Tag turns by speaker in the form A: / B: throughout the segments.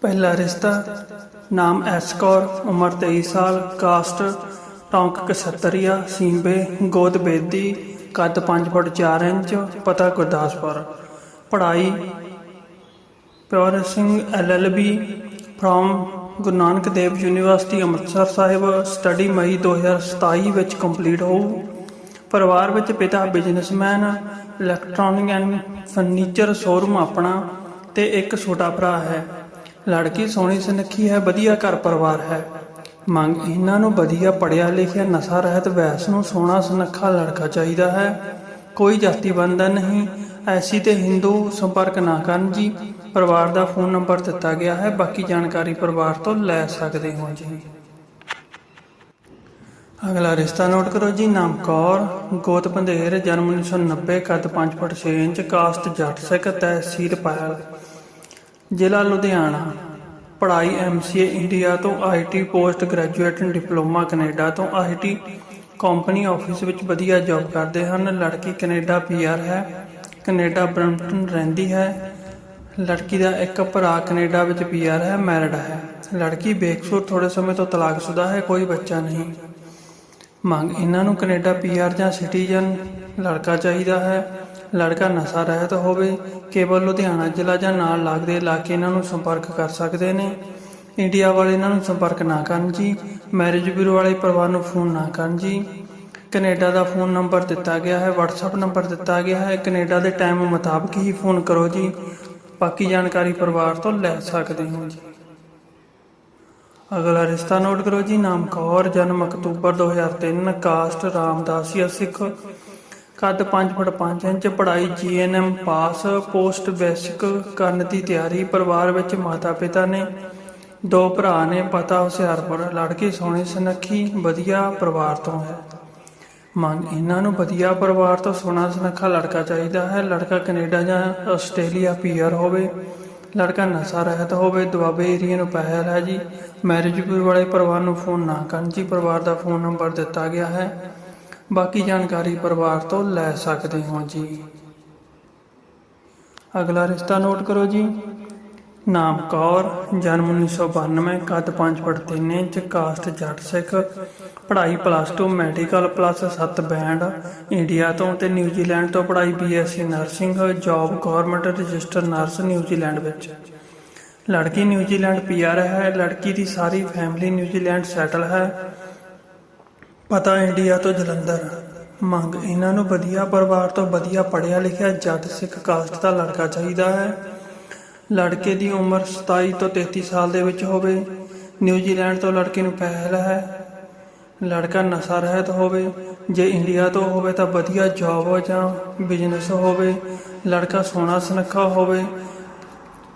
A: ਪਹਿਲਾ ਰਿਸ਼ਤਾ ਨਾਮ ਐਸ ਕੌਰ ਉਮਰ 23 ਸਾਲ, ਕਾਸਟ, ਟੌਂਕ ਕਸਤਰੀਆ, ਸੀਂਬੇ, ਗੋਦ ਬੇਦੀ, ਕੱਦ 5 ਫੁੱਟ 4 ਇੰਚ, ਪਤਾ ਗੁਰਦਾਸਪੁਰ। ਪੜ੍ਹਾਈ pure Singh LLB from Guru Nanak Dev university, Amritsar Sahib. Study May 2027 ਵਿੱਚ ਕੰਪਲੀਟ ਹੋਊ। ਪਰਿਵਾਰ ਵਿੱਚ ਪਿਤਾ businessman, electronic and furniture showroom ਆਪਣਾ ਤੇ ਇੱਕ ਛੋਟਾ ਭਰਾ ਹੈ। ਲੜਕੀ ਸੋਹਣੀ ਸੁਨੱਖੀ ਹੈ, ਵਧੀਆ ਘਰ ਪਰਿਵਾਰ ਹੈ। ਮੰਗ ਇਹਨਾਂ ਨੂੰ ਵਧੀਆ ਪੜਿਆ ਲਿਖਿਆ ਨਸ਼ਾ ਰਹਿਤ ਵੈਸ ਨੂੰ ਸੋਹਣਾ ਸੁਨੱਖਾ ਲੜਕਾ ਚਾਹੀਦਾ ਹੈ। ਕੋਈ ਜਾਤੀ ਬੰਧਨ ਨਹੀਂ, ਐਸੀ ਤੇ ਹਿੰਦੂ ਸੰਪਰਕ ਨਾ ਕਰਨ ਜੀ। ਪਰਿਵਾਰ ਦਾ ਫੋਨ ਨੰਬਰ ਦਿੱਤਾ ਗਿਆ ਹੈ, ਬਾਕੀ ਜਾਣਕਾਰੀ ਪਰਿਵਾਰ ਤੋਂ ਲੈ ਸਕਦੇ ਹੋ ਜੀ। ਅਗਲਾ ਰਿਸ਼ਤਾ ਨੋਟ ਕਰੋ ਜੀ, ਨਾਮ ਕੌਰ, ਗੋਤ ਬੰਦੇਰ ਜਨਮ 1990 ਕੱਦ 5 ਫੁੱਟ 6 ਇੰਚ ਕਾਸਟ ਜੱਟ ਸਿੱਖ, ਤਹਿਸੀਲ ਪਾਇਲ। ਜ਼ਿਲ੍ਹਾ ਲੁਧਿਆਣਾ। ਪੜ੍ਹਾਈ ਐਮਸੀਏ ਇੰਡੀਆ ਤੋਂ IT post graduate diploma Canada ਤੋਂ ਆਈਟੀ ਕੰਪਨੀ ਆਫਿਸ ਵਿੱਚ ਵਧੀਆ ਜੌਬ ਕਰਦੇ ਹਨ। ਲੜਕੀ ਕੈਨੇਡਾ ਪੀਆਰ ਹੈ। ਕੈਨੇਡਾ ਬਰੈਂਪਟਨ ਰਹਿੰਦੀ ਹੈ। ਲੜਕੀ ਦਾ ਇੱਕ ਭਰਾ ਕੈਨੇਡਾ ਵਿੱਚ ਪੀਆਰ ਹੈ, ਮੈਰਿਡ ਹੈ। ਲੜਕੀ ਬੇਕਸੂਰ ਥੋੜੇ ਸਮੇਂ ਤੋਂ ਤਲਾਕਸ਼ੁਦਾ ਹੈ, ਕੋਈ ਬੱਚਾ ਨਹੀਂ। ਮੰਗ, ਇਹਨਾਂ ਨੂੰ ਕੈਨੇਡਾ ਪੀਆਰ ਜਾਂ ਸਿਟੀਜ਼ਨ ਲੜਕਾ ਚਾਹੀਦਾ ਹੈ। ਲੜਕਾ ਨਸ਼ਾ ਰਹਿਤ ਹੋਵੇ, ਕੇਵਲ ਲੁਧਿਆਣਾ ਜ਼ਿਲ੍ਹਾ ਜਾਂ ਨਾਲ ਲੱਗਦੇ ਇਲਾਕੇ ਇਹਨਾਂ ਨੂੰ ਸੰਪਰਕ ਕਰ ਸਕਦੇ ਨੇ। ਇੰਡੀਆ ਵਾਲੇ ਇਹਨਾਂ ਨੂੰ ਸੰਪਰਕ ਨਾ ਕਰਨ ਜੀ। ਮੈਰਿਜ ਬਿਊਰੋ ਵਾਲੇ ਪਰਿਵਾਰ ਨੂੰ ਫੋਨ ਨਾ ਕਰਨ ਜੀ। ਕੈਨੇਡਾ ਦਾ ਫੋਨ ਨੰਬਰ ਦਿੱਤਾ ਗਿਆ ਹੈ, WhatsApp ਨੰਬਰ ਦਿੱਤਾ ਗਿਆ ਹੈ। ਕੈਨੇਡਾ ਦੇ ਟਾਈਮ ਮੁਤਾਬਕ ਹੀ ਫੋਨ ਕਰੋ ਜੀ। ਬਾਕੀ ਜਾਣਕਾਰੀ ਪਰਿਵਾਰ ਤੋਂ ਲੈ ਸਕਦੇ ਹੋ ਜੀ। ਅਗਲਾ ਰਿਸ਼ਤਾ ਨੋਟ ਕਰੋ ਜੀ। ਨਾਮ ਕੌਰ, ਜਨਮ ਅਕਤੂਬਰ 2003 ਕਾਸਟ ਰਾਮਦਾਸੀਆ ਸਿੱਖ। ਕੱਦ 5 ਫੁੱਟ 5 ਇੰਚ, ਪੜ੍ਹਾਈ ਜੀਐਨਐਮ ਪਾਸ, ਪੋਸਟ ਬੇਸਿਕ ਕਰਨ ਦੀ ਤਿਆਰੀ, ਪਰਿਵਾਰ ਵਿੱਚ ਮਾਤਾ ਪਿਤਾ ਨੇ, ਦੋ ਭਰਾ ਨੇ, ਪਤਾ ਹੁਸ਼ਿਆਰਪੁਰ, ਲੜਕੀ ਸੋਹਣੀ ਸੁਨੱਖੀ, ਵਧੀਆ ਪਰਿਵਾਰ ਤੋਂ ਹੈ। ਮੰਗ ਇਹਨਾਂ ਨੂੰ ਵਧੀਆ ਪਰਿਵਾਰ ਤੋਂ ਸੋਹਣਾ ਸੁਨੱਖਾ ਲੜਕਾ ਚਾਹੀਦਾ ਹੈ। ਲੜਕਾ ਕੈਨੇਡਾ ਜਾਂ ਆਸਟ੍ਰੇਲੀਆ ਪੀਆਰ ਹੋਵੇ, ਲੜਕਾ ਨਸ਼ਾ ਰਹਿਤ ਹੋਵੇ, ਦੁਆਬੇ ਏਰੀਆ ਨੂੰ ਪਹਿਲ ਹੈ ਜੀ। ਮੈਰਿਜ ਵਾਲੇ ਪਰਿਵਾਰ ਨੂੰ ਫੋਨ ਨਾ ਕਰਨ ਜੀ, ਪਰਿਵਾਰ ਦਾ ਫੋਨ ਨੰਬਰ ਦਿੱਤਾ ਗਿਆ ਹੈ। ਬਾਕੀ ਜਾਣਕਾਰੀ ਪਰਿਵਾਰ ਤੋਂ ਲੈ ਸਕਦੇ ਹੋ ਜੀ। ਅਗਲਾ ਰਿਸ਼ਤਾ ਨੋਟ ਕਰੋ ਜੀ। ਨਾਮ ਕੌਰ, ਜਨਮ 1992 ਕੱਦ 5 foot 3 inch caste Jatt Sikh, ਪੜ੍ਹਾਈ plus 2 medical plus 7 band India ਤੋਂ ਤੇ ਨਿਊਜ਼ੀਲੈਂਡ ਤੋਂ ਪੜ੍ਹਾਈ BSc nursing job government register nurse New Zealand ਵਿੱਚ। ਲੜਕੀ ਨਿਊਜ਼ੀਲੈਂਡ ਪੀਆਰ ਹੈ, ਲੜਕੀ ਦੀ ਸਾਰੀ ਫੈਮਿਲੀ ਨਿਊਜ਼ੀਲੈਂਡ ਸੈਟਲ ਹੈ। ਪਤਾ ਇੰਡੀਆ ਤੋਂ ਜਲੰਧਰ। ਮੰਗ, ਇਹਨਾਂ ਨੂੰ ਵਧੀਆ ਪਰਿਵਾਰ ਤੋਂ ਵਧੀਆ ਪੜ੍ਹਿਆ ਲਿਖਿਆ ਜੱਟ ਸਿੱਖ ਕਾਸਟ ਦਾ ਲੜਕਾ ਚਾਹੀਦਾ ਹੈ। ਲੜਕੇ ਦੀ ਉਮਰ 27 ਤੋਂ 33 ਸਾਲ ਦੇ ਵਿੱਚ ਹੋਵੇ। ਨਿਊਜ਼ੀਲੈਂਡ ਤੋਂ ਲੜਕੇ ਨੂੰ ਪਹਿਲ ਹੈ। ਲੜਕਾ ਨਸ਼ਾ ਰਹਿਤ ਹੋਵੇ। ਜੇ ਇੰਡੀਆ ਤੋਂ ਹੋਵੇ ਤਾਂ ਵਧੀਆ ਜੌਬ ਜਾਂ ਬਿਜ਼ਨਸ ਹੋਵੇ। ਲੜਕਾ ਸੋਹਣਾ ਸੁਨੱਖਾ ਹੋਵੇ।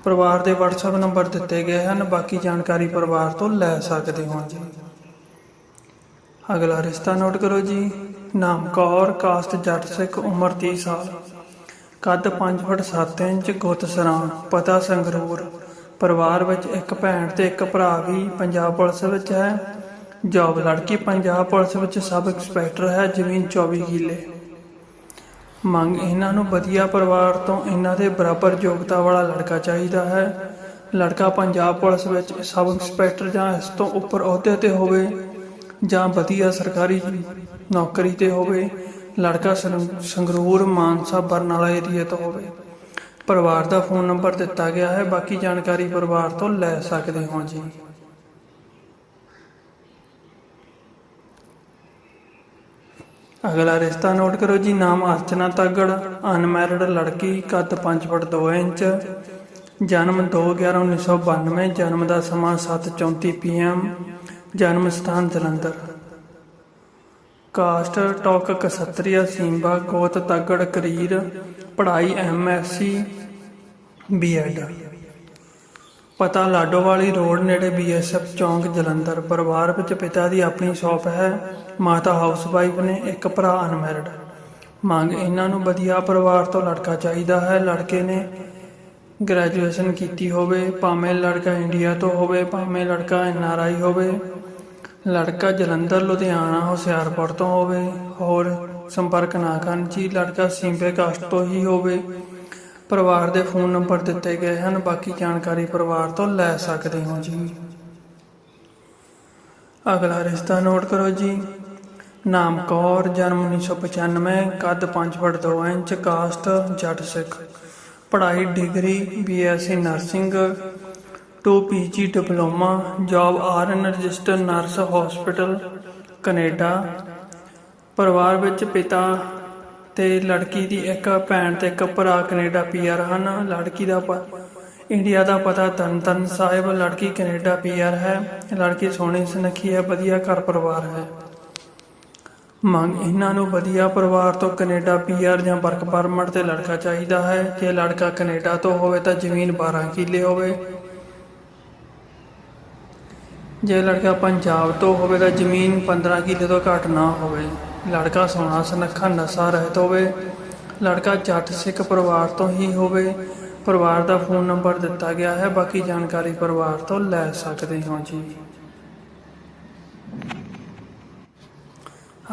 A: ਪਰਿਵਾਰ ਦੇ WhatsApp ਨੰਬਰ ਦਿੱਤੇ ਗਏ ਹਨ। ਬਾਕੀ ਜਾਣਕਾਰੀ ਪਰਿਵਾਰ ਤੋਂ ਲੈ ਸਕਦੇ ਹੋ ਜੀ। ਅਗਲਾ ਰਿਸ਼ਤਾ ਨੋਟ ਕਰੋ ਜੀ। ਨਾਮ ਕੌਰ, ਕਾਸਟ ਜੱਟ ਸਿੱਖ, ਉਮਰ 30 ਸਾਲ। ਕੱਦ 5 ਫੁੱਟ 7 ਇੰਚ, ਗੁੱਤ ਸਰਾਂ ਪਤਾ ਸੰਗਰੂਰ। ਪਰਿਵਾਰ ਵਿੱਚ ਇੱਕ ਭੈਣ ਤੇ ਇੱਕ ਭਰਾ ਵੀ ਪੰਜਾਬ ਪੁਲਿਸ ਵਿੱਚ ਹੈ। ਜੌਬ ਲੜਕੀ ਪੰਜਾਬ ਪੁਲਿਸ ਵਿੱਚ ਸਬ ਇੰਸਪੈਕਟਰ ਹੈ, ਜ਼ਮੀਨ 24 ਕਿੱਲੇ। ਮੰਗ ਇਹਨਾਂ ਨੂੰ ਵਧੀਆ ਪਰਿਵਾਰ ਤੋਂ ਇਹਨਾਂ ਦੇ ਬਰਾਬਰ ਯੋਗਤਾ ਵਾਲਾ ਲੜਕਾ ਚਾਹੀਦਾ ਹੈ। ਲੜਕਾ ਪੰਜਾਬ ਪੁਲਿਸ ਵਿੱਚ ਸਬ ਇੰਸਪੈਕਟਰ ਜਾਂ ਇਸ ਤੋਂ ਉੱਪਰ ਅਹੁਦੇ ਤੇ ਹੋਵੇ ਜਾਂ ਵਧੀਆ ਸਰਕਾਰੀ ਨੌਕਰੀ ਤੇ ਹੋਵੇ, ਲੜਕਾ ਸੰਗਰੂਰ ਮਾਨਸਾ ਬਰਨਾਲਾ ਏਰੀਆ ਤੋਂ ਹੋਵੇ। ਪਰਿਵਾਰ ਦਾ ਫੋਨ ਨੰਬਰ ਦਿੱਤਾ ਗਿਆ ਹੈ, ਬਾਕੀ ਜਾਣਕਾਰੀ ਪਰਿਵਾਰ ਤੋਂ ਲੈ ਸਕਦੇ ਹੋ ਜੀ। ਅਗਲਾ ਰਿਸ਼ਤਾ ਨੋਟ ਕਰੋ ਜੀ, ਨਾਮ ਅਰਚਨਾ ਤੱਗੜ ਅਨਮੈਰਿਡ ਲੜਕੀ, ਕੱਦ 5 ਫੁੱਟ 2 ਇੰਚ, ਜਨਮ 2/11/1992 ਜਨਮ ਦਾ ਸਮਾਂ 7:34 ਪੀਐਮ ਜਨਮ ਸਥਾਨ ਜਲੰਧਰ। ਕਾਸਟ ਟੋਕ ਕਸਤਰੀਆ ਸਿੰਬਾ ਗੋਤ ਤੱਗੜ, ਕਰੀਰ, ਪੜ੍ਹਾਈ ਐਮਐਸਸੀ ਬੀਐਡ ਪਤਾ ਲਾਡੋਵਾਲੀ ਰੋਡ ਨੇੜੇ ਬੀਐਸਐਫ ਚੌਂਕ, ਜਲੰਧਰ। ਪਰਿਵਾਰ ਵਿੱਚ ਪਿਤਾ ਦੀ ਆਪਣੀ ਸ਼ਾਪ ਹੈ, ਮਾਤਾ ਹਾਊਸਵਾਈਫ ਨੇ, ਇੱਕ ਭਰਾ ਅਨਮੈਰਿਡ। ਮੰਗ ਇਹਨਾਂ ਨੂੰ ਵਧੀਆ ਪਰਿਵਾਰ ਤੋਂ ਲੜਕਾ ਚਾਹੀਦਾ ਹੈ। ਲੜਕੇ ਨੇ ਗ੍ਰੈਜੂਏਸ਼ਨ ਕੀਤੀ ਹੋਵੇ, ਭਾਵੇਂ ਲੜਕਾ ਇੰਡੀਆ ਤੋਂ ਹੋਵੇ, ਭਾਵੇਂ ਲੜਕਾ ਐਨਆਰਆਈ ਹੋਵੇ। ਲੜਕਾ ਜਲੰਧਰ, ਲੁਧਿਆਣਾ, ਹੁਸ਼ਿਆਰਪੁਰ ਤੋਂ ਹੋਵੇ, ਹੋਰ ਸੰਪਰਕ ਨਾ ਕਰਨ ਜੀ ਲੜਕਾ ਸਿੰਪੇ ਕਾਸਟ ਤੋਂ ਹੀ ਹੋਵੇ। ਪਰਿਵਾਰ ਦੇ ਫੋਨ ਨੰਬਰ ਦਿੱਤੇ ਗਏ ਹਨ, ਬਾਕੀ ਜਾਣਕਾਰੀ ਪਰਿਵਾਰ ਤੋਂ ਲੈ ਸਕਦੇ ਹੋ ਜੀ। ਅਗਲਾ ਰਿਸ਼ਤਾ ਨੋਟ ਕਰੋ ਜੀ। ਨਾਮ ਕੌਰ, ਜਨਮ 1995 ਕੱਦ 5 ਫੁੱਟ 2 ਇੰਚ, ਕਾਸਟ ਜੱਟ ਸਿੱਖ। ਪੜ੍ਹਾਈ, degree BSc nursing 2 PG diploma job RN register nurse hospital, Canada. ਪਰਿਵਾਰ ਵਿੱਚ ਪਿਤਾ ਤੇ ਲੜਕੀ ਦੀ ਇੱਕ ਭੈਣ ਤੇ ਇੱਕ ਭਰਾ ਕੈਨੇਡਾ ਪੀਆਰ ਹਨ। ਲੜਕੀ ਦਾ ਪ- ਇੰਡੀਆ ਦਾ ਪਤਾ ਤਨਤਨ ਸਾਹਿਬ, ਲੜਕੀ ਕੈਨੇਡਾ ਪੀਆਰ ਹੈ। ਲੜਕੀ ਸੋਹਣੀ, ਸੁਨੱਖੀ ਹੈ, ਵਧੀਆ ਘਰ ਪਰਿਵਾਰ ਹੈ। ਮੰਗ ਇਹਨਾਂ ਨੂੰ ਵਧੀਆ ਪਰਿਵਾਰ ਤੋਂ ਕੈਨੇਡਾ ਪੀਆਰ ਜਾਂ ਵਰਕ ਪਰਮਿਟ ਤੇ ਲੜਕਾ ਚਾਹੀਦਾ ਹੈ। ਜੇ ਲੜਕਾ ਕੈਨੇਡਾ ਤੋਂ ਹੋਵੇ ਤਾਂ ਜ਼ਮੀਨ 12 ਕਿੱਲੇ ਹੋਵੇ। ਜੇ ਲੜਕਾ ਪੰਜਾਬ ਤੋਂ ਹੋਵੇ ਤਾਂ ਜ਼ਮੀਨ 15 ਕਿੱਲੇ ਤੋਂ ਘੱਟ ਨਾ ਹੋਵੇ, ਲੜਕਾ ਸੋਹਣਾ, ਸੁਨੱਖਾ, ਨਸ਼ਾ ਰਹਿਤ ਹੋਵੇ, ਲੜਕਾ ਜੱਟ, ਸਿੱਖ ਪਰਿਵਾਰ ਤੋਂ ਹੀ ਹੋਵੇ, ਪਰਿਵਾਰ ਦਾ ਫੋਨ ਨੰਬਰ ਦਿੱਤਾ ਗਿਆ ਹੈ, ਬਾਕੀ ਜਾਣਕਾਰੀ ਪਰਿਵਾਰ ਤੋਂ ਲੈ ਸਕਦੇ ਹੋ ਜੀ।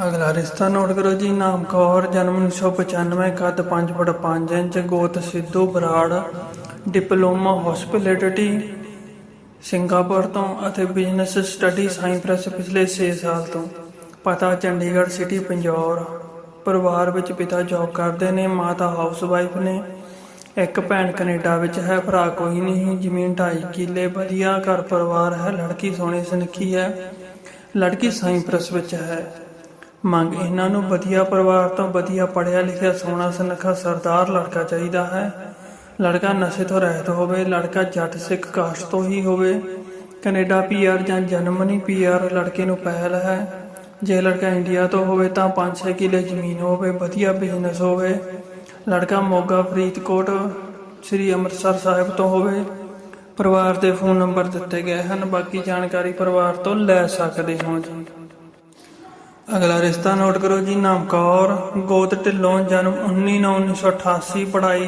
A: ਅਗਲਾ ਰਿਸ਼ਤਾ ਨੋਟ ਕਰੋ ਜੀ, ਨਾਮ ਕੌਰ, ਜਨਮ 1995 ਕੱਦ 5 ਫੁੱਟ 5 ਇੰਚ, ਗੋਤ Sidhu Brar, diploma hospitality Singapore ਤੋਂ ਅਤੇ ਬਿਜ਼ਨਸ ਸਟੱਡੀ ਸਾਈਪ੍ਰਸ ਪਿਛਲੇ 6 ਸਾਲ ਤੋਂ। ਪਤਾ, ਚੰਡੀਗੜ੍ਹ ਸਿਟੀ, ਪੰਜੌਰ। ਪਰਿਵਾਰ ਵਿੱਚ ਪਿਤਾ ਜੌਬ ਕਰਦੇ ਨੇ, ਮਾਤਾ ਹਾਊਸਵਾਈਫ ਨੇ। ਇੱਕ ਭੈਣ ਕੈਨੇਡਾ ਵਿੱਚ ਹੈ, ਭਰਾ ਕੋਈ ਨਹੀਂ। ਜ਼ਮੀਨ 2.5 ਕਿੱਲੇ, ਵਧੀਆ ਘਰ ਪਰਿਵਾਰ ਹੈ, ਲੜਕੀ ਸੋਹਣੀ ਸੁਨੱਖੀ ਹੈ। ਲੜਕੀ ਸਾਈਪ੍ਰਸ ਵਿੱਚ ਹੈ। ਮੰਗ, ਇਹਨਾਂ ਨੂੰ ਵਧੀਆ ਪਰਿਵਾਰ ਤੋਂ ਵਧੀਆ ਪੜ੍ਹਿਆ ਲਿਖਿਆ ਸੋਹਣਾ ਸੁਨੱਖਾ ਸਰਦਾਰ ਲੜਕਾ ਚਾਹੀਦਾ ਹੈ। ਲੜਕਾ ਨਸ਼ੇ ਤੋਂ ਰਹਿਤ ਹੋਵੇ, ਲੜਕਾ ਜੱਟ ਸਿੱਖ ਕਾਸਟ ਤੋਂ ਹੀ ਹੋਵੇ। ਕੈਨੇਡਾ ਪੀਆਰ ਜਾਂ ਜਰਮਨੀ ਪੀਆਰ ਲੜਕੇ ਨੂੰ ਪਹਿਲ ਹੈ। ਜੇ ਲੜਕਾ ਇੰਡੀਆ ਤੋਂ ਹੋਵੇ ਤਾਂ 5-6 ਕਿੱਲੇ ਜ਼ਮੀਨ ਹੋਵੇ, ਵਧੀਆ ਬਿਜ਼ਨਸ ਹੋਵੇ। ਲੜਕਾ ਮੋਗਾ ਫਰੀਦਕੋਟ, ਸ੍ਰੀ ਅੰਮ੍ਰਿਤਸਰ ਸਾਹਿਬ ਤੋਂ ਹੋਵੇ। ਪਰਿਵਾਰ ਦੇ ਫੋਨ ਨੰਬਰ ਦਿੱਤੇ ਗਏ ਹਨ, ਬਾਕੀ ਜਾਣਕਾਰੀ ਪਰਿਵਾਰ ਤੋਂ ਲੈ ਸਕਦੇ ਹੋ। ਅਗਲਾ ਰਿਸ਼ਤਾ ਨੋਟ ਕਰੋ ਜੀ ਨਾਮ ਕੌਰ ਗੋਤ ਢਿੱਲੋਂ, ਜਨਮ 19/9/1988 ਪੜ੍ਹਾਈ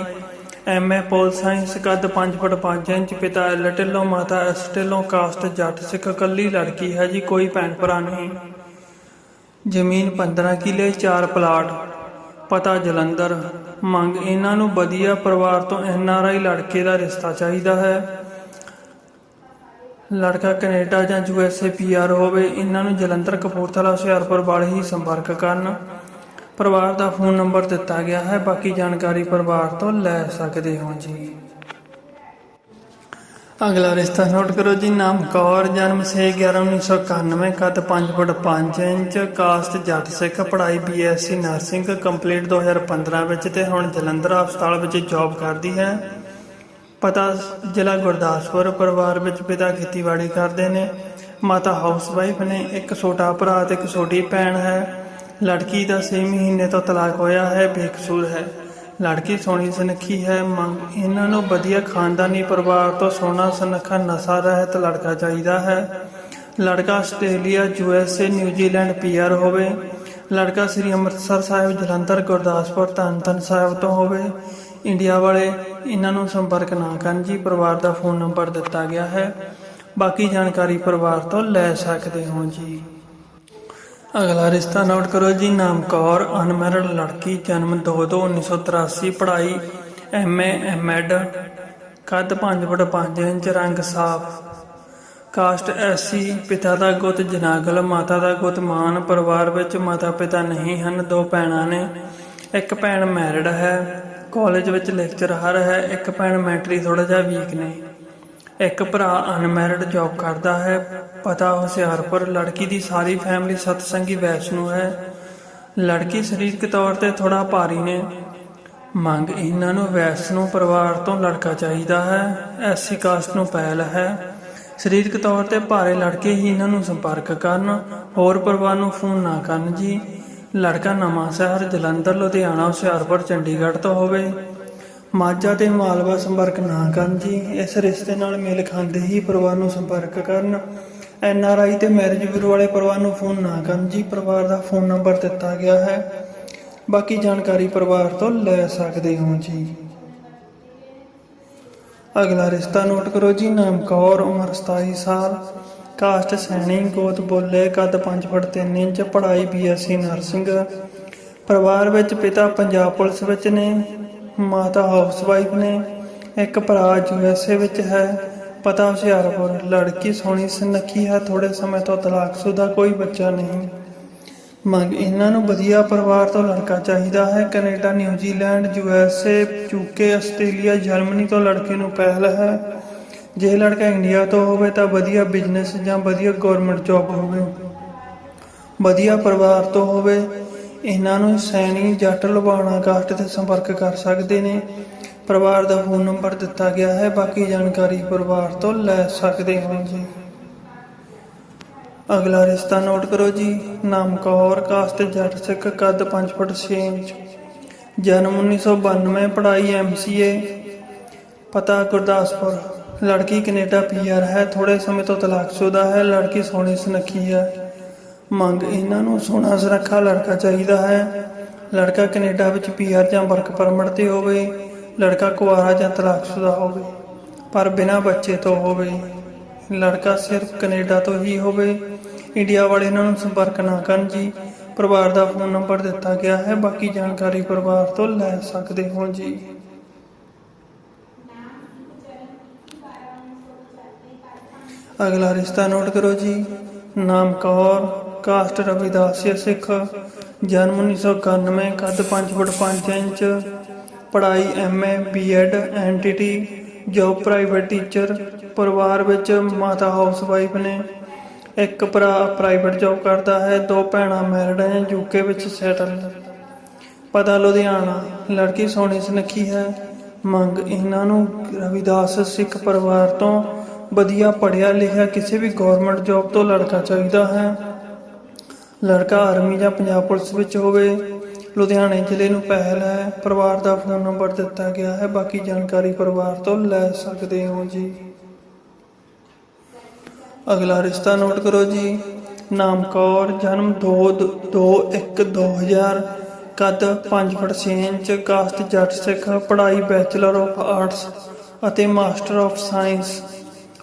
A: ਐਮਏ ਪੋਲ ਸਾਇੰਸ ਕੱਦ 5 ਫੁੱਟ 5 ਇੰਚ, ਪਿਤਾ ਐਲ ਮਾਤਾ ਐਸ ਕਾਸਟ ਜੱਟ ਸਿੱਖ ਇਕੱਲੀ ਲੜਕੀ ਹੈ ਜੀ, ਕੋਈ ਭੈਣ ਭਰਾ ਨਹੀਂ। ਜ਼ਮੀਨ 15 ਕਿੱਲੇ 4 ਪਲਾਟ। ਪਤਾ ਜਲੰਧਰ, ਮੰਗ ਇਹਨਾਂ ਨੂੰ ਵਧੀਆ ਪਰਿਵਾਰ ਤੋਂ ਐਨ ਆਰ ਆਈ ਲੜਕੇ ਦਾ ਰਿਸ਼ਤਾ ਚਾਹੀਦਾ ਹੈ। ਲੜਕਾ ਕੈਨੇਡਾ ਜਾਂ U S A P R ਹੋਵੇ, ਇਹਨਾਂ ਨੂੰ ਜਲੰਧਰ, ਕਪੂਰਥਲਾ, ਹੁਸ਼ਿਆਰਪੁਰ ਵਾਲੇ ਹੀ ਸੰਪਰਕ ਕਰਨ। ਪਰਿਵਾਰ ਦਾ ਫੋਨ ਨੰਬਰ ਦਿੱਤਾ ਗਿਆ ਹੈ। ਬਾਕੀ ਜਾਣਕਾਰੀ ਪਰਿਵਾਰ ਤੋਂ ਲੈ ਸਕਦੇ ਹੋ ਜੀ। ਅਗਲਾ ਰਿਸ਼ਤਾ ਨੋਟ ਕਰੋ ਜੀ। ਨਾਮ ਕੌਰ, ਜਨਮ 6/11/1991 ਕੱਦ 5 foot 5 inch, caste Jatt Sikh, ਪੜ੍ਹਾਈ ਬੀਐਸਸੀ ਨਰਸਿੰਗ ਕੰਪਲੀਟ 2015 ਵਿੱਚ ਤੇ ਹੁਣ ਜਲੰਧਰ ਹਸਪਤਾਲ ਵਿੱਚ ਜੌਬ ਕਰਦੀ ਹੈ। ਪਤਾ ਜ਼ਿਲ੍ਹਾ ਗੁਰਦਾਸਪੁਰ ਪਰਿਵਾਰ ਵਿੱਚ ਪਿਤਾ ਖੇਤੀਬਾੜੀ ਕਰਦੇ ਨੇ। ਮਾਤਾ ਹਾਊਸਵਾਈਫ ਨੇ, ਇੱਕ ਛੋਟਾ ਭਰਾ ਤੇ ਇੱਕ ਛੋਟੀ ਭੈਣ ਹੈ। ਲੜਕੀ ਦਾ 6 ਮਹੀਨੇ ਤੋਂ ਤਲਾਕ ਹੋਇਆ ਹੈ, ਬੇਕਸੂਰ ਹੈ। ਲੜਕੀ ਸੋਹਣੀ ਸੁਨੱਖੀ ਹੈ, ਮੰਗ ਇਹਨਾਂ ਨੂੰ ਵਧੀਆ ਖਾਨਦਾਨੀ ਪਰਿਵਾਰ ਤੋਂ ਸੋਹਣਾ ਸੁਨੱਖਾ ਨਸ਼ਾ ਰਹਿਤ ਲੜਕਾ ਚਾਹੀਦਾ ਹੈ। ਲੜਕਾ Australia, U S A, New Zealand PR ਹੋਵੇ। ਲੜਕਾ ਸ੍ਰੀ ਅੰਮ੍ਰਿਤਸਰ ਸਾਹਿਬ, ਜਲੰਧਰ, ਗੁਰਦਾਸਪੁਰ ਧੰਨ ਸਾਹਿਬ ਤੋਂ ਹੋਵੇ। ਇੰਡੀਆ ਵਾਲੇ, ਇਹਨਾਂ ਨੂੰ ਸੰਪਰਕ ਨਾ ਕਰਨ ਜੀ, ਪਰਿਵਾਰ ਦਾ ਫੋਨ ਨੰਬਰ ਦਿੱਤਾ ਗਿਆ ਹੈ। ਬਾਕੀ ਜਾਣਕਾਰੀ ਪਰਿਵਾਰ ਤੋਂ ਲੈ ਸਕਦੇ ਹੋ ਜੀ। ਅਗਲਾ ਰਿਸ਼ਤਾ ਨੋਟ ਕਰੋ ਜੀ, ਨਾਮ ਕੌਰ ਅਨਮੈਰਿਡ ਲੜਕੀ, ਜਨਮ 2-2-1983 ਪੜ੍ਹਾਈ ਐਮਏ ਐਮਐਡ ਕੱਦ 5 ਫੁੱਟ 5 ਇੰਚ, ਰੰਗ ਸਾਫ਼। ਕਾਸਟ ਐਸੀ ਪਿਤਾ ਦਾ ਗੁੱਤ ਜਨਾਗਲ, ਮਾਤਾ ਦਾ ਗੁੱਤ ਮਾਨ, ਪਰਿਵਾਰ ਵਿੱਚ ਮਾਤਾ ਪਿਤਾ ਨਹੀਂ ਹਨ, ਦੋ ਭੈਣਾਂ ਨੇ। ਇੱਕ ਭੈਣ ਮੈਰਿਡ ਹੈ, ਕਾਲਜ ਵਿੱਚ ਲੈਕਚਰਰ ਹੈ, ਇੱਕ ਭੈਣ ਮੈਟਰੀ ਥੋੜਾ ਜਿਹਾ ਵੀਕ ਨੇ। ਇੱਕ ਭਰਾ ਅਨਮੈਰਿਡ ਜੌਬ ਕਰਦਾ ਹੈ। ਪਤਾ ਹੁਸ਼ਿਆਰਪੁਰ ਲੜਕੀ ਦੀ ਸਾਰੀ ਫੈਮਿਲੀ ਸਤਸੰਗੀ ਵੈਸ਼ਨੂ ਹੈ। ਲੜਕੀ ਸਰੀਰਕ ਤੌਰ ਤੇ ਥੋੜਾ ਭਾਰੀ ਨੇ। ਮੰਗ ਇਹਨਾਂ ਨੂੰ ਵੈਸ਼ਨੂ ਪਰਿਵਾਰ ਤੋਂ ਲੜਕਾ ਚਾਹੀਦਾ ਹੈ। ਐਸੀ ਕਾਸਟ ਨੂੰ ਪਹਿਲ ਹੈ। ਸਰੀਰਕ ਤੌਰ ਤੇ ਭਾਰੇ ਲੜਕੇ ਹੀ ਇਹਨਾਂ ਨੂੰ ਸੰਪਰਕ ਕਰਨ। ਹੋਰ ਪਰਿਵਾਰ ਨੂੰ ਫੋਨ ਨਾ ਕਰਨ ਜੀ। ਲੜਕਾ ਨਵਾਂ ਸ਼ਹਿਰ ਜਲੰਧਰ, ਲੁਧਿਆਣਾ, ਹੁਸ਼ਿਆਰਪੁਰ, ਚੰਡੀਗੜ੍ਹ ਤੋਂ ਹੋਵੇ। ਮਾਝਾ ਤੇ ਮਾਲਵਾ ਸੰਪਰਕ ਨਾ ਕਰਨ ਜੀ, ਇਸ ਰਿਸ਼ਤੇ ਨਾਲ ਮੇਲ ਖਾਂਦੇ ਹੀ ਪਰਿਵਾਰ ਨੂੰ ਸੰਪਰਕ ਕਰਨ। ਐਨ ਆਰ ਆਈ ਤੇ ਮੈਰਿਜ ਬਿਊਰੋ ਵਾਲੇ ਪਰਿਵਾਰ ਨੂੰ ਫੋਨ ਨਾ ਕਰਨ ਜੀ, ਪਰਿਵਾਰ ਦਾ ਫੋਨ ਨੰਬਰ ਦਿੱਤਾ ਗਿਆ ਹੈ। ਬਾਕੀ ਜਾਣਕਾਰੀ ਪਰਿਵਾਰ ਤੋਂ ਲੈ ਸਕਦੇ ਹੋ ਜੀ। ਅਗਲਾ ਰਿਸ਼ਤਾ ਨੋਟ ਕਰੋ ਜੀ, ਨਾਮ ਕੌਰ, ਉਮਰ 27 ਸਾਲ। ਕਾਸਟ ਸੈਣੀ, ਗੋਤ ਬੋਲੇ, ਕੱਦ 5 ਫੁੱਟ 3 ਇੰਚ, ਪੜ੍ਹਾਈ ਬੀਐਸਸੀ ਨਰਸਿੰਗ ਪਰਿਵਾਰ ਵਿੱਚ ਪਿਤਾ ਪੰਜਾਬ ਪੁਲਿਸ ਵਿੱਚ ਨੇ। ਮਾਤਾ ਹਾਊਸਵਾਈਫ ਨੇ ਇੱਕ ਭਰਾ ਯੂਐਸਏ ਵਿੱਚ ਹੈ, ਪਤਾ ਹੁਸ਼ਿਆਰਪੁਰ, ਲੜਕੀ ਸੋਹਣੀ ਸੁਨੱਖੀ ਹੈ ਥੋੜੇ ਸਮੇਂ ਤੋਂ ਤਲਾਕਸ਼ੁਦਾ ਕੋਈ ਬੱਚਾ ਨਹੀਂ। ਮੰਗ ਇਹਨਾਂ ਨੂੰ ਵਧੀਆ ਪਰਿਵਾਰ ਤੋਂ ਲੜਕਾ ਚਾਹੀਦਾ ਹੈ। Canada New Zealand USA UK Australia, Germany ਤੋਂ ਲੜਕੇ ਨੂੰ ਪਹਿਲ ਹੈ। ਜੇ ਲੜਕਾ ਇੰਡੀਆ ਤੋਂ ਹੋਵੇ ਤਾਂ ਵਧੀਆ ਬਿਜ਼ਨਸ ਜਾਂ ਵਧੀਆ ਗਵਰਨਮੈਂਟ ਜੌਬ ਹੋਵੇ। ਵਧੀਆ ਪਰਿਵਾਰ ਤੋਂ ਹੋਵੇ ਇਹਨਾਂ ਨੂੰ ਸੈਣੀ ਜੱਟ ਲੁਬਾਣਾ ਕਾਸਟ ਤੇ ਸੰਪਰਕ ਕਰ ਸਕਦੇ ਨੇ। ਪਰਿਵਾਰ ਦਾ ਫੋਨ ਨੰਬਰ ਦਿੱਤਾ ਗਿਆ ਹੈ। ਬਾਕੀ ਜਾਣਕਾਰੀ ਪਰਿਵਾਰ ਤੋਂ ਲੈ ਸਕਦੇ ਹੋ ਜੀ। ਅਗਲਾ ਰਿਸ਼ਤਾ ਨੋਟ ਕਰੋ ਜੀ। ਨਾਮ ਕੌਰ, ਕਾਸਟ ਜੱਟ ਸਿੱਖ, ਕੱਦ 5 ਫੁੱਟ 6 ਇੰਚ। ਜਨਮ 1992 ਪੜ੍ਹਾਈ ਐਮਸੀਏ ਪਤਾ ਗੁਰਦਾਸਪੁਰ। ਲੜਕੀ ਕੈਨੇਡਾ ਪੀਆਰ ਹੈ। ਥੋੜੇ ਸਮੇਂ ਤੋਂ ਤਲਾਕਸ਼ੁਦਾ ਹੈ। ਲੜਕੀ ਸੋਹਣੀ, ਸੁਨੱਖੀ ਹੈ। ਮੰਗ ਇਹਨਾਂ ਨੂੰ ਸੋਹਣਾ ਸੁਨੱਖਾ ਲੜਕਾ ਚਾਹੀਦਾ ਹੈ। ਲੜਕਾ ਕੈਨੇਡਾ ਵਿੱਚ ਪੀਆਰ ਜਾਂ ਵਰਕ ਪਰਮਿਟ ਤੇ ਹੋਵੇ, ਲੜਕਾ ਕੁਆਰਾ ਜਾਂ ਤਲਾਕਸ਼ੁਦਾ ਹੋਵੇ, ਪਰ ਬਿਨਾਂ ਬੱਚੇ ਤੋਂ ਹੋਵੇ। ਲੜਕਾ ਸਿਰਫ ਕੈਨੇਡਾ ਤੋਂ ਹੀ ਹੋਵੇ। ਇੰਡੀਆ ਵਾਲੇ ਇਹਨਾਂ ਨੂੰ ਸੰਪਰਕ ਨਾ ਕਰਨ ਜੀ। ਪਰਿਵਾਰ ਦਾ ਫੋਨ ਨੰਬਰ ਦਿੱਤਾ ਗਿਆ ਹੈ, ਬਾਕੀ ਜਾਣਕਾਰੀ ਪਰਿਵਾਰ ਤੋਂ ਲੈ ਸਕਦੇ ਹੋ ਜੀ। ਅਗਲਾ ਰਿਸ਼ਤਾ ਨੋਟ ਕਰੋ ਜੀ। ਨਾਮ ਕੌਰ। ਕਾਸਟ ਰਵਿਦਾਸੀਆ ਸਿੱਖ, ਜਨਮ 1991 ਕੱਦ 5 ਫੁੱਟ 5 ਇੰਚ, ਪੜ੍ਹਾਈ MA BEd NTT job private teacher ਪਰਿਵਾਰ ਵਿੱਚ ਮਾਤਾ ਹਾਊਸਵਾਈਫ ਨੇ, ਇੱਕ ਭਰਾ ਪ੍ਰਾਈਵੇਟ ਜੋਬ ਕਰਦਾ ਹੈ, ਦੋ ਭੈਣਾਂ ਮੈਰਿਡ ਹੈ ਯੂਕੇ ਵਿੱਚ ਸੈਟਲ ਪਤਾ ਲੁਧਿਆਣਾ, ਲੜਕੀ ਸੋਹਣੀ ਸੁਨੱਖੀ ਹੈ, ਮੰਗ ਇਹਨਾਂ ਨੂੰ ਰਵਿਦਾਸ ਸਿੱਖ ਪਰਿਵਾਰ ਤੋਂ ਵਧੀਆ ਪੜ੍ਹਿਆ ਲਿਖਿਆ ਕਿਸੇ ਵੀ ਗਵਰਨਮੈਂਟ ਜੌਬ ਤੋਂ ਲੜਕਾ ਚਾਹੀਦਾ ਹੈ। ਲੜਕਾ ਆਰਮੀ ਜਾਂ ਪੰਜਾਬ ਪੁਲਿਸ ਵਿੱਚ ਹੋਵੇ, ਲੁਧਿਆਣੇ ਜ਼ਿਲ੍ਹੇ ਨੂੰ ਪਹਿਲ ਹੈ। ਪਰਿਵਾਰ ਦਾ ਫੋਨ ਨੰਬਰ ਦਿੱਤਾ ਗਿਆ ਹੈ। ਬਾਕੀ ਜਾਣਕਾਰੀ ਪਰਿਵਾਰ ਤੋਂ ਲੈ ਸਕਦੇ ਹੋ ਜੀ। ਅਗਲਾ ਰਿਸ਼ਤਾ ਨੋਟ ਕਰੋ ਜੀ। ਨਾਮ ਕੌਰ, ਜਨਮ 2 2 1 2000 ਕੱਦ 5 ਫੁੱਟ 6 ਇੰਚ, ਕਾਸਟ ਜੱਟ ਸਿੱਖ, ਪੜ੍ਹਾਈ ਬੈਚਲਰ ਆਫ ਆਰਟਸ ਅਤੇ ਮਾਸਟਰ ਆਫ ਸਾਇੰਸ।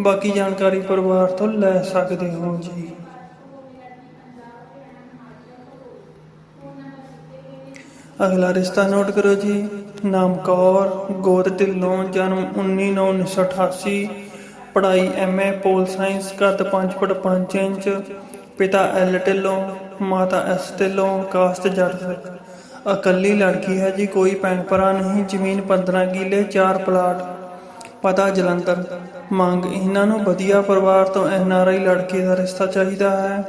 A: ਬਾਕੀ ਜਾਣਕਾਰੀ ਪਰਿਵਾਰ ਤੋਂ ਲੈ ਸਕਦੇ ਹੋ ਜੀ। ਅਗਲਾ ਰਿਸ਼ਤਾ ਨੋਟ ਕਰੋ ਜੀ। ਨਾਮ ਕੌਰ ਗੋਤ ਢਿੱਲੋਂ, ਜਨਮ 19/9/1988 ਪੜ੍ਹਾਈ ਐਮਏ ਪੋਲ ਸਾਇੰਸ ਕੱਦ 5 ਫੁੱਟ 5 ਇੰਚ। ਪਿਤਾ ਐਲ ਢਿੱਲੋਂ, ਮਾਤਾ ਐਸ ਢਿੱਲੋਂ, ਕਾਸਟ ਜੱਟ ਇਕੱਲੀ ਲੜਕੀ ਹੈ ਜੀ, ਕੋਈ ਭੈਣ ਭਰਾ ਨਹੀਂ, ਜ਼ਮੀਨ 15 ਕਿੱਲੇ 4 ਪਲਾਟ। ਪਤਾ ਜਲੰਧਰ। ਮੰਗ ਇਹਨਾਂ ਨੂੰ ਵਧੀਆ ਪਰਿਵਾਰ ਤੋਂ ਐਨ ਆਰ ਆਈ ਲੜਕੇ ਦਾ ਰਿਸ਼ਤਾ ਚਾਹੀਦਾ ਹੈ।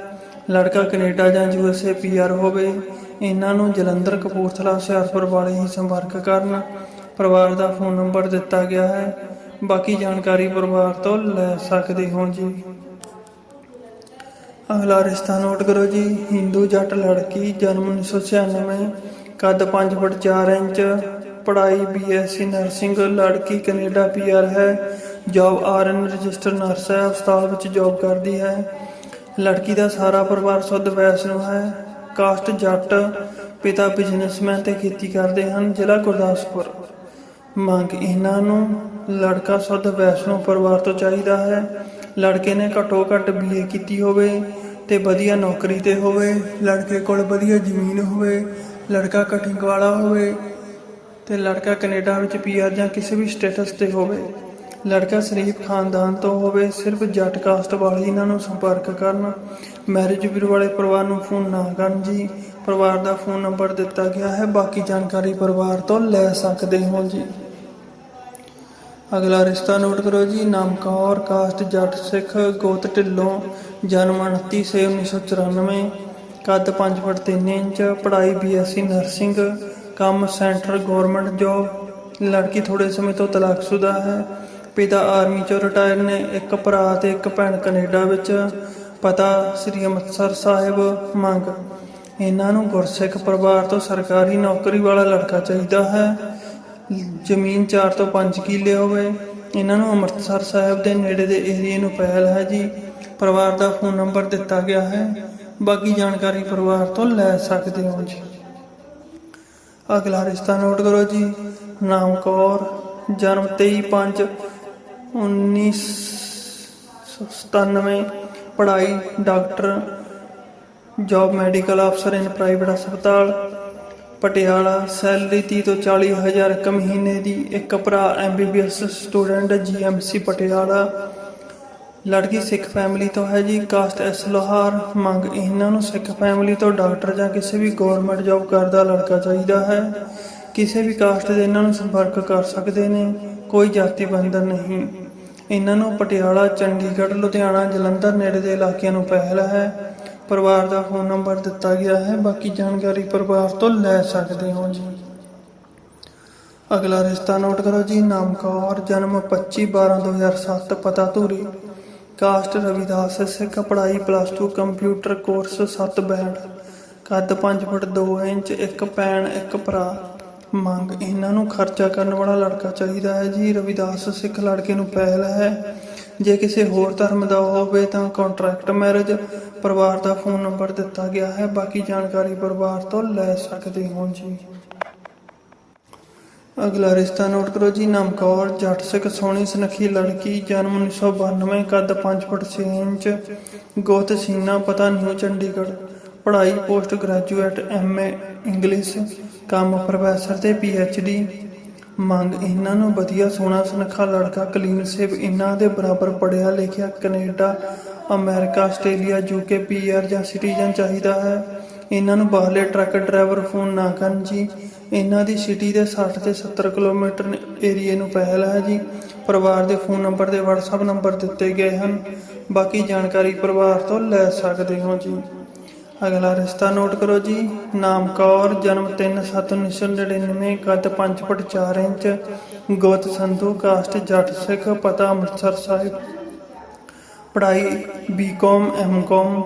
A: ਲੜਕਾ ਕੈਨੇਡਾ ਜਾਂ ਯੂਐਸਏ ਪੀਆਰ ਹੋਵੇ, ਇਹਨਾਂ ਨੂੰ ਜਲੰਧਰ, ਕਪੂਰਥਲਾ, ਹੁਸ਼ਿਆਰਪੁਰ ਵਾਲੇ ਹੀ ਸੰਪਰਕ ਕਰਨ। ਪਰਿਵਾਰ ਦਾ ਫੋਨ ਨੰਬਰ ਦਿੱਤਾ ਗਿਆ ਹੈ। ਬਾਕੀ ਜਾਣਕਾਰੀ ਪਰਿਵਾਰ ਤੋਂ ਲੈ ਸਕਦੇ ਹੋ ਜੀ। ਅਗਲਾ ਰਿਸ਼ਤਾ ਨੋਟ ਕਰੋ ਜੀ। ਹਿੰਦੂ ਜੱਟ ਲੜਕੀ, ਜਨਮ 1996 ਕੱਦ 5 ਫੁੱਟ 4 ਇੰਚ, ਪੜ੍ਹਾਈ ਬੀਐਸਸੀ ਨਰਸਿੰਗ ਲੜਕੀ ਕੈਨੇਡਾ ਪੀਆਰ ਹੈ। ਜੌਬ ਆਰਐਨ ਰਜਿਸਟਰ ਨਰਸ ਹੈ, ਹਸਪਤਾਲ ਵਿੱਚ ਜੌਬ ਕਰਦੀ ਹੈ। ਲੜਕੀ ਦਾ ਸਾਰਾ ਪਰਿਵਾਰ ਸੁੱਧ ਵੈਸ਼ਨੂ ਹੈ। ਕਾਸਟ ਜੱਟ, ਪਿਤਾ ਬਿਜ਼ਨਸਮੈਨ ਤੇ ਖੇਤੀ ਕਰਦੇ ਹਨ, ਜ਼ਿਲ੍ਹਾ ਗੁਰਦਾਸਪੁਰ। ਮੰਗ ਇਹਨਾਂ ਨੂੰ, ਲੜਕਾ ਸੁੱਧ ਵੈਸ਼ਨੂ ਪਰਿਵਾਰ ਤੋਂ ਚਾਹੀਦਾ ਹੈ। ਲੜਕੇ ਨੇ ਘੱਟੋ ਘੱਟ ਬੀਏ ਕੀਤੀ ਹੋਵੇ ਤੇ ਵਧੀਆ ਨੌਕਰੀ ਤੇ ਹੋਵੇ। ਲੜਕੇ ਕੋਲ ਵਧੀਆ ਜ਼ਮੀਨ ਹੋਵੇ, ਲੜਕਾ ਕਟਿੰਗ ਵਾਲਾ ਹੋਵੇ ਤੇ ਲੜਕਾ ਕੈਨੇਡਾ ਵਿੱਚ ਪੀਆਰ ਜਾਂ ਕਿਸੇ ਵੀ ਸਟੇਟਸ ਤੇ ਹੋਵੇ। ਲੜਕਾ ਸ਼ਰੀਫ ਖਾਨਦਾਨ ਤੋਂ ਹੋਵੇ, ਸਿਰਫ ਜੱਟ ਕਾਸਟ ਵਾਲੇ ਇਹਨਾਂ ਨੂੰ ਸੰਪਰਕ ਕਰਨ। ਮੈਰਿਜ ਬਿਊਰੋ ਵਾਲੇ ਪਰਿਵਾਰ ਨੂੰ ਫੋਨ ਨਾ ਕਰਨ ਜੀ। ਪਰਿਵਾਰ ਦਾ ਫੋਨ ਨੰਬਰ ਦਿੱਤਾ ਗਿਆ ਹੈ, ਬਾਕੀ ਜਾਣਕਾਰੀ ਪਰਿਵਾਰ ਤੋਂ ਲੈ ਸਕਦੇ ਹੋ ਜੀ। ਅਗਲਾ ਰਿਸ਼ਤਾ ਨੋਟ ਕਰੋ ਜੀ ਨਾਮ ਕੌਰ ਕਾਸਟ ਜੱਟ ਸਿੱਖ ਗੋਤ ਢਿੱਲੋਂ, ਜਨਮ 29 ਸੇ 1994 ਕੱਦ 5 ਫੁੱਟ 3 ਇੰਚ, ਪੜ੍ਹਾਈ ਬੀਐਸਸੀ ਨਰਸਿੰਗ, ਕੰਮ ਸੈਂਟਰ ਗਵਰਨਮੈਂਟ ਜੋਬ। ਲੜਕੀ ਥੋੜੇ ਸਮੇਂ ਤੋਂ ਤਲਾਕਸ਼ੁਦਾ ਹੈ ਪਿਤਾ ਆਰਮੀ ਚੋਂ ਰਿਟਾਇਰ ਨੇ ਇੱਕ ਭਰਾ ਤੇ ਇੱਕ ਭੈਣ ਕੈਨੇਡਾ ਵਿੱਚ। ਪਤਾ ਸ੍ਰੀ ਅੰਮ੍ਰਿਤਸਰ ਸਾਹਿਬ ਮੰਗ। ਇਹਨਾਂ ਨੂੰ ਗੁਰਸਿੱਖ ਪਰਿਵਾਰ ਤੋਂ ਸਰਕਾਰੀ ਨੌਕਰੀ ਵਾਲਾ ਲੜਕਾ ਚਾਹੀਦਾ ਹੈ। ਜ਼ਮੀਨ 4 ਤੋਂ 5 ਕਿੱਲੇ ਹੋਵੇ। ਇਹਨਾਂ ਨੂੰ ਅੰਮ੍ਰਿਤਸਰ ਸਾਹਿਬ ਦੇ ਨੇੜੇ ਦੇ ਏਰੀਏ ਨੂੰ ਪਹਿਲ ਹੈ ਜੀ। ਪਰਿਵਾਰ ਦਾ ਫੋਨ ਨੰਬਰ ਦਿੱਤਾ ਗਿਆ ਹੈ। ਬਾਕੀ ਜਾਣਕਾਰੀ ਪਰਿਵਾਰ ਤੋਂ ਲੈ ਸਕਦੇ ਹੋ ਜੀ। ਅਗਲਾ ਰਿਸ਼ਤਾ ਨੋਟ ਕਰੋ ਜੀ। ਨਾਮ ਕੌਰ ਜਨਮ 23 5 1997 ਪੜ੍ਹਾਈ ਡਾਕਟਰ ਜੌਬ ਮੈਡੀਕਲ ਅਫਸਰ ਇਨ ਪ੍ਰਾਈਵੇਟ ਹਸਪਤਾਲ, ਪਟਿਆਲਾ। ਸੈਲਰੀ 30 ਤੋਂ 40 ਹਜ਼ਾਰ ਇੱਕ ਮਹੀਨੇ ਦੀ ਇੱਕ ਭਰਾ, ਐਮਬੀਬੀਐਸ ਸਟੂਡੈਂਟ, ਜੀਐਮਸੀ ਪਟਿਆਲਾ। ਲੜਕੀ ਸਿੱਖ ਫੈਮਿਲੀ ਤੋਂ ਹੈ ਜੀ, ਕਾਸਟ ਐਸ ਲੋਹਾਰ। ਮੰਗ ਇਹਨਾਂ ਨੂੰ ਸਿੱਖ ਫੈਮਿਲੀ ਤੋਂ ਡਾਕਟਰ ਜਾਂ ਕਿਸੇ ਵੀ ਗਵਰਨਮੈਂਟ ਜੌਬ ਕਰਦਾ ਲੜਕਾ ਚਾਹੀਦਾ ਹੈ। ਕਿਸੇ ਵੀ ਕਾਸਟ ਦੇ ਇਹਨਾਂ ਨੂੰ ਸੰਪਰਕ ਕਰ ਸਕਦੇ ਨੇ। ਕੋਈ ਜਾਤੀ ਬੰਧਨ ਨਹੀਂ। ਇਹਨਾਂ ਨੂੰ ਪਟਿਆਲਾ, ਚੰਡੀਗੜ੍ਹ, ਲੁਧਿਆਣਾ, ਜਲੰਧਰ ਨੇੜੇ ਦੇ ਇਲਾਕਿਆਂ ਨੂੰ ਪਹਿਲ ਹੈ। ਪਰਿਵਾਰ ਦਾ ਫੋਨ ਨੰਬਰ ਦਿੱਤਾ ਗਿਆ ਹੈ। ਬਾਕੀ ਜਾਣਕਾਰੀ ਪਰਿਵਾਰ ਤੋਂ ਲੈ ਸਕਦੇ ਹੋ ਜੀ। ਅਗਲਾ ਰਿਸ਼ਤਾ ਨੋਟ ਕਰੋ ਜੀ। ਨਾਮ ਕੌਰ ਜਨਮ 25 12 2007 ਪਤਾ ਧੂਰੀ ਕਾਸਟ ਰਵਿਦਾਸ ਸਿੱਖ, ਪੜ੍ਹਾਈ ਪਲੱਸ 2 ਕੰਪਿਊਟਰ ਕੋਰਸ 7 ਬੈਂਡ। ਕੱਦ 5 ਫੁੱਟ 2 ਇੰਚ, ਇੱਕ ਭੈਣ ਇੱਕ ਭਰਾ। ਮੰਗ, ਇਹਨਾਂ ਨੂੰ ਖਰਚਾ ਕਰਨ ਵਾਲਾ ਲੜਕਾ ਚਾਹੀਦਾ ਹੈ। ਜੀ, ਰਵਿਦਾਸ ਸਿੱਖ ਲੜਕੇ ਨੂੰ ਪਹਿਲ ਹੈ। ਜੇ ਕਿਸੇ ਹੋਰ ਧਰਮ ਦਾ ਹੋਵੇ ਤਾਂ ਕੰਟਰੈਕਟ ਮੈਰਿਜ ਪਰਿਵਾਰ ਦਾ ਫੋਨ ਨੰਬਰ ਦਿੱਤਾ ਗਿਆ ਹੈ। ਬਾਕੀ ਜਾਣਕਾਰੀ ਪਰਿਵਾਰ ਤੋਂ ਲੈ ਸਕਦੇ ਹੋ ਜੀ। ਅਗਲਾ ਰਿਸ਼ਤਾ ਨੋਟ ਕਰੋ ਜੀ। ਨਾਮ ਕੌਰ ਜੱਟ ਸਿੱਖ ਸੋਹਣੀ ਸੁਨੱਖੀ ਲੜਕੀ, ਜਨਮ 1992 ਕੱਦ 5 ਫੁੱਟ 6 ਇੰਚ, ਗੋਤ ਸੀਨਾ, ਪਤਾ ਨਿਊ ਚੰਡੀਗੜ੍ਹ। ਪੜ੍ਹਾਈ ਪੋਸਟ ਗ੍ਰੈਜੂਏਟ ਐਮਏ ਇੰਗਲਿਸ਼ ਕੰਮ ਪ੍ਰੋਫੈਸਰ ਤੇ ਡੀ ਮੰਗ ਇਹਨਾਂ ਨੂੰ ਵਧੀਆ ਸੋਹਣਾ ਸੁਨੱਖਾ ਲੜਕਾ ਕਲੀਨ ਸੇਵ ਇਹਨਾਂ ਦੇ ਬਰਾਬਰ ਪੜਿਆ ਲਿਖਿਆ Canada, America, Australia UK PR ਜਾਂ ਸਿਟੀਜ਼ਨ ਚਾਹੀਦਾ ਹੈ। ਇਹਨਾਂ ਨੂੰ ਬਾਹਰਲੇ ਟਰੱਕ ਡਰਾਈਵਰ ਫੋਨ ਨਾ ਕਰਨ ਜੀ। ਇਹਨਾਂ ਦੀ ਸਿਟੀ ਦੇ 60 ਤੇ 70 ਕਿਲੋਮੀਟਰ ਏਰੀਏ ਨੂੰ ਪਹਿਲ ਹੈ ਜੀ। ਪਰਿਵਾਰ ਦੇ ਫੋਨ ਨੰਬਰ ਦੇ WhatsApp ਨੰਬਰ ਦਿੱਤੇ ਗਏ ਹਨ। ਬਾਕੀ ਜਾਣਕਾਰੀ ਪਰਿਵਾਰ ਤੋਂ ਲੈ ਸਕਦੇ ਹੋ ਜੀ। ਅਗਲਾ ਰਿਸ਼ਤਾ ਨੋਟ ਕਰੋ ਜੀ। ਨਾਮ ਕੌਰ, ਜਨਮ 3/7/1999 ਕੱਦ 5 ਫੁੱਟ 4 ਇੰਚ, ਗੋਤ ਸੰਧੂ, ਕਾਸਟ ਜੱਟ ਸਿੱਖ, ਪਤਾ ਅੰਮ੍ਰਿਤਸਰ ਸਾਹਿਬ। ਪੜ੍ਹਾਈ ਬੀਕਾਮ ਐਮਕਾਮ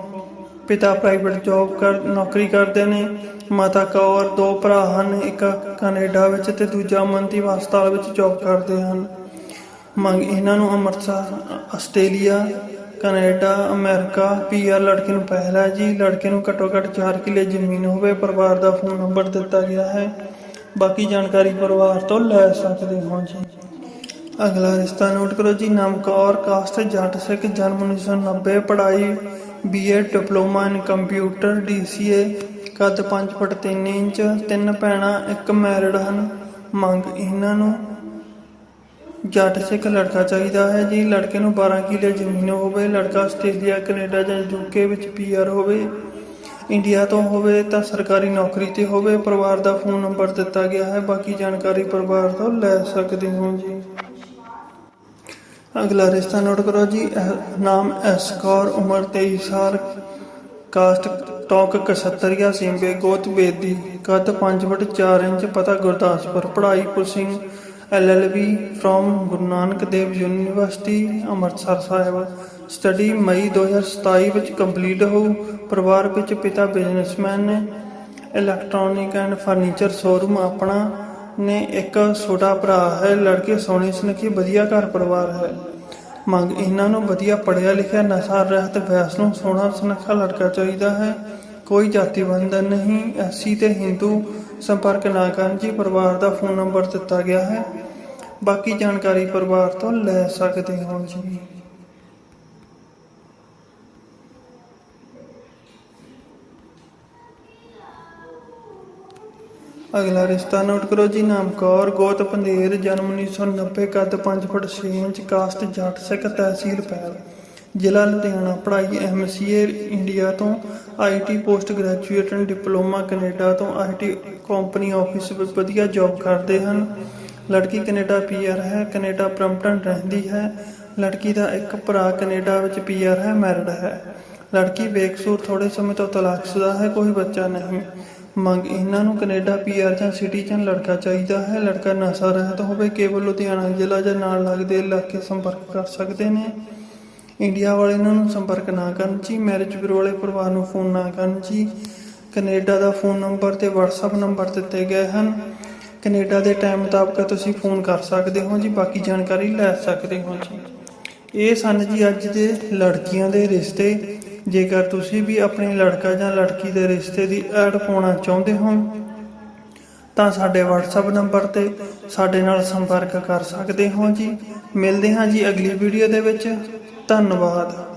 A: ਪਿਤਾ ਪ੍ਰਾਈਵੇਟ ਜੌਬ ਕਰ, ਨੌਕਰੀ ਕਰਦੇ ਨੇ। ਮਾਤਾ ਕੌਰ, ਦੋ ਭਰਾ ਹਨ, ਇੱਕ ਕੈਨੇਡਾ ਵਿੱਚ ਤੇ ਦੂਜਾ ਮੰਤੀ ਹਸਪਤਾਲ ਵਿੱਚ ਜੌਬ ਕਰਦੇ ਹਨ। ਮੰਗ ਇਹਨਾਂ ਨੂੰ Amritsar, Australia Canada, America PR ਲੜਕੇ ਨੂੰ ਪਹਿਲਾ ਜੀ? ਲੜਕੇ ਨੂੰ ਘੱਟੋ ਘੱਟ 4 ਕਿੱਲੇ ਜ਼ਮੀਨ ਹੋਵੇ, ਪਰਿਵਾਰ ਦਾ ਫੋਨ ਨੰਬਰ ਦਿੱਤਾ ਗਿਆ ਹੈ। ਬਾਕੀ ਜਾਣਕਾਰੀ ਪਰਿਵਾਰ ਤੋਂ ਲੈ ਸਕਦੇ ਹੋ ਜੀ। ਅਗਲਾ ਰਿਸ਼ਤਾ ਨੋਟ ਕਰੋ ਜੀ ਨਾਮ ਕੌਰ ਕਾਸਟ, ਜੱਟ ਸਿੱਖ, ਜਨਮ 1990 ਪੜ੍ਹਾਈ BA diploma in computer DCA ਕੱਦ 5 ਫੁੱਟ 3 ਇੰਚ, ਤਿੰਨ ਭੈਣਾਂ, ਇੱਕ ਮੈਰਿਡ ਹਨ, ਮੰਗ ਇਹਨਾਂ ਨੂੰ। ਜੱਟ ਸਿੱਖ ਲੜਕਾ ਚਾਹੀਦਾ ਹੈ ਜੀ। ਲੜਕੇ ਨੂੰ 12 ਕਿੱਲੇ ਜ਼ਮੀਨ ਹੋਵੇ, ਲੜਕਾ ਆਸਟ੍ਰੇਲੀਆ, ਕੈਨੇਡਾ ਜਾਂ ਯੂਕੇ ਵਿੱਚ ਪੀਆਰ ਹੋਵੇ, ਇੰਡੀਆ ਤੋਂ ਹੋਵੇ ਤਾਂ ਸਰਕਾਰੀ ਨੌਕਰੀ ਤੇ ਹੋਵੇ, ਪਰਿਵਾਰ ਦਾ ਫੋਨ ਨੰਬਰ ਦਿੱਤਾ ਗਿਆ ਹੈ। ਬਾਕੀ ਜਾਣਕਾਰੀ ਪਰਿਵਾਰ ਤੋਂ ਲੈ ਸਕਦੇ ਹੋ ਜੀ। ਅਗਲਾ ਰਿਸ਼ਤਾ ਨੋਟ ਕਰੋ ਜੀ। ਨਾਮ ਐਸ ਕੌਰ, ਉਮਰ 23 ਸਾਲ, ਕਾਸਟ ਟੌਕ ਕਸਤਰੀਆ ਸਿੰਬੇ ਗੋਤ ਬੇਦੀ ਕੱਦ 5 ਫੁੱਟ 4 ਇੰਚ, ਪਤਾ ਗੁਰਦਾਸਪੁਰ, ਪੜ੍ਹਾਈ policing LLB from Guru Nanak Dev university, Amritsar Sahib. Study ਮਈ 2027 ਵਿੱਚ ਕੰਪਲੀਟ ਹੋਊ ਪਰਿਵਾਰ ਵਿੱਚ ਪਿਤਾ ਬਿਜ਼ਨਸਮੈਨ ਨੇ। ਇਲੈਕਟ੍ਰੋਨਿਕ ਐਂਡ ਫਰਨੀਚਰ ਸ਼ੋਰੂਮ ਆਪਣਾ ਨੇ। ਇੱਕ ਛੋਟਾ ਭਰਾ ਹੈ, ਲੜਕੇ ਸੋਹਣੀ ਸੁਨੱਖੀ, ਵਧੀਆ ਘਰ ਪਰਿਵਾਰ ਹੈ। ਮੰਗ ਇਹਨਾਂ ਨੂੰ ਵਧੀਆ ਪੜ੍ਹਿਆ ਲਿਖਿਆ, ਨਸ਼ਾ ਰਹਿਤ ਵੈਸ ਨੂੰ ਸੋਹਣਾ ਸੁਨੱਖਾ ਲੜਕਾ ਚਾਹੀਦਾ ਹੈ। ਕੋਈ ਜਾਤੀ ਬੰਧਨ ਨਹੀਂ। ਐਸੀ ਤੇ ਹਿੰਦੂ ਸੰਪਰਕ ਨਾ ਕਰਨ ਜੀ, ਪਰਿਵਾਰ ਦਾ ਫੋਨ ਨੰਬਰ ਦਿੱਤਾ ਗਿਆ ਹੈ। ਬਾਕੀ ਜਾਣਕਾਰੀ ਪਰਿਵਾਰ ਤੋਂ ਲੈ ਸਕਦੇ ਹੋ ਜੀ। ਅਗਲਾ ਰਿਸ਼ਤਾ ਨੋਟ ਕਰੋ ਜੀ, ਨਾਮ ਕੌਰ, ਗੋਤ ਪੰਧੇਰ, ਜਨਮ 1990 ਕੱਦ 5 ਫੁੱਟ 6 ਇੰਚ ਕਾਸਟ ਜੱਟ, ਸਿੱਖ ਤਹਿਸੀਲ ਪੈਲ। ਜ਼ਿਲ੍ਹਾ ਲੁਧਿਆਣਾ, ਪੜ੍ਹਾਈ ਐਮਸੀਏ ਇੰਡੀਆ ਤੋਂ IT post graduate diploma Canada ਤੋਂ ਆਈਟੀ ਕੰਪਨੀ ਆਫਿਸ ਵਿੱਚ ਵਧੀਆ ਜੌਬ ਕਰਦੇ ਹਨ। ਲੜਕੀ ਕੈਨੇਡਾ ਪੀਆਰ ਹੈ, ਕੈਨੇਡਾ ਬਰੰਪਟਨ ਰਹਿੰਦੀ ਹੈ। ਲੜਕੀ ਦਾ ਇੱਕ ਭਰਾ ਕੈਨੇਡਾ ਵਿੱਚ ਪੀਆਰ ਹੈ, ਮੈਰਿਡ ਹੈ। ਲੜਕੀ ਬੇਕਸੂਰ ਥੋੜੇ ਸਮੇਂ ਤੋਂ ਤਲਾਕਸ਼ੁਦਾ ਹੈ, ਕੋਈ ਬੱਚਾ ਨਹੀਂ। ਮੰਗ ਇਹਨਾਂ ਨੂੰ ਕੈਨੇਡਾ ਪੀਆਰ ਜਾਂ ਸਿਟੀਜ਼ਨ ਲੜਕਾ ਚਾਹੀਦਾ ਹੈ। ਲੜਕਾ ਨਸ਼ਾ ਰਹਿਤ ਹੋਵੇ, ਕੇਵਲ ਲੁਧਿਆਣਾ ਜ਼ਿਲ੍ਹਾ ਜਾਂ ਨਾਲ ਲੱਗਦੇ ਇਲਾਕੇ ਸੰਪਰਕ ਕਰ ਸਕਦੇ ਨੇ। ਇੰਡੀਆ ਵਾਲੇ ਇਹਨਾਂ ਨੂੰ ਸੰਪਰਕ ਨਾ ਕਰਨ ਜੀ ਮੈਰਿਜ ਬਿਊਰੋ ਵਾਲੇ ਪਰਿਵਾਰ ਨੂੰ ਫੋਨ ਨਾ ਕਰਨ ਜੀ। ਕੈਨੇਡਾ ਦਾ ਫੋਨ ਨੰਬਰ ਤੇ WhatsApp ਨੰਬਰ ਦਿੱਤੇ ਗਏ ਹਨ। ਕੈਨੇਡਾ ਦੇ ਟਾਈਮ ਮੁਤਾਬਕ ਤੁਸੀਂ ਫੋਨ ਕਰ ਸਕਦੇ ਹੋ ਜੀ, ਬਾਕੀ ਜਾਣਕਾਰੀ ਲੈ ਸਕਦੇ ਹੋ ਜੀ। ਇਹ ਸਨ ਜੀ ਅੱਜ ਦੇ ਲੜਕੀਆਂ ਦੇ ਰਿਸ਼ਤੇ। ਜੇਕਰ ਤੁਸੀਂ ਵੀ ਆਪਣੇ ਲੜਕਾ ਜਾਂ ਲੜਕੀ ਦੇ ਰਿਸ਼ਤੇ ਦੀ ਐਡ ਪਾਉਣਾ ਚਾਹੁੰਦੇ ਹੋ, ਤਾਂ ਸਾਡੇ WhatsApp ਨੰਬਰ ਤੇ ਸਾਡੇ ਨਾਲ ਸੰਪਰਕ ਕਰ ਸਕਦੇ ਹੋ ਜੀ। ਮਿਲਦੇ ਹਾਂ ਜੀ ਅਗਲੀ ਵੀਡੀਓ ਦੇ ਵਿੱਚ। ਧੰਨਵਾਦ।